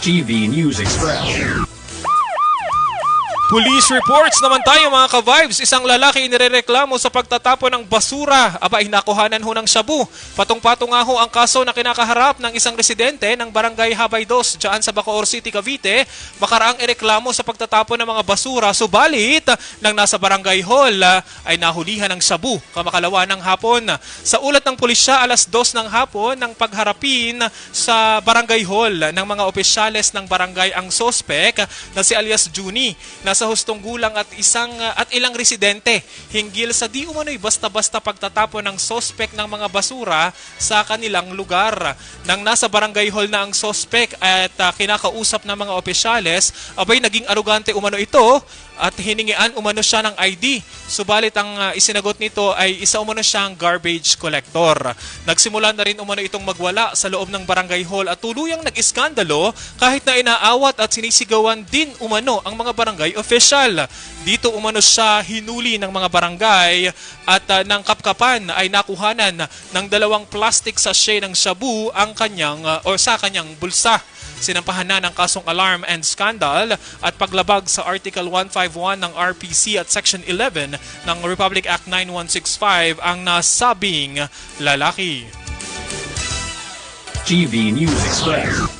GV News Express. Police reports naman tayo mga ka-vibes. Isang lalaki inirereklamo sa pagtatapon ng basura. Aba, inakuhanan ho ng shabu. Patong-patong nga ho ang kaso na kinakaharap ng isang residente ng barangay Habay Dos dyan sa Bacoor City, Cavite. Makaraang ireklamo sa pagtatapon ng mga basura. Subalit, nang nasa barangay hall ah, ay nahulihan ng shabu kamakalawa ng hapon. Sa ulat ng pulisya, alas dos ng hapon ng pagharapin sa barangay hall ng mga opisyales ng barangay ang sospek na si alias Juni. Nasa hustong gulang at isang at ilang residente hinggil sa di umano'y basta-basta pagtatapon ng sospek ng mga basura sa kanilang lugar. Nang nasa barangay hall na ang sospek at uh, kinakausap ng mga opisyales, abay naging arugante umano ito at hiningian umano siya ng ID. Subalit ang uh, isinagot nito ay isa umano siyang garbage collector. Nagsimula na rin umano itong magwala sa loob ng barangay hall at tuluyang nag-iskandalo kahit na inaawat at sinisigawan din umano ang mga barangay official. Dito umano siya hinuli ng mga barangay at uh, ng kapkapan ay nakuhanan ng dalawang plastic sachet ng shabu ang kanyang uh, or sa kanyang bulsa. Sinampahan na ng kasong alarm and scandal at paglabag sa Article 151 ng RPC at Section 11 ng Republic Act 9165 ang nasabing lalaki. GV News Express.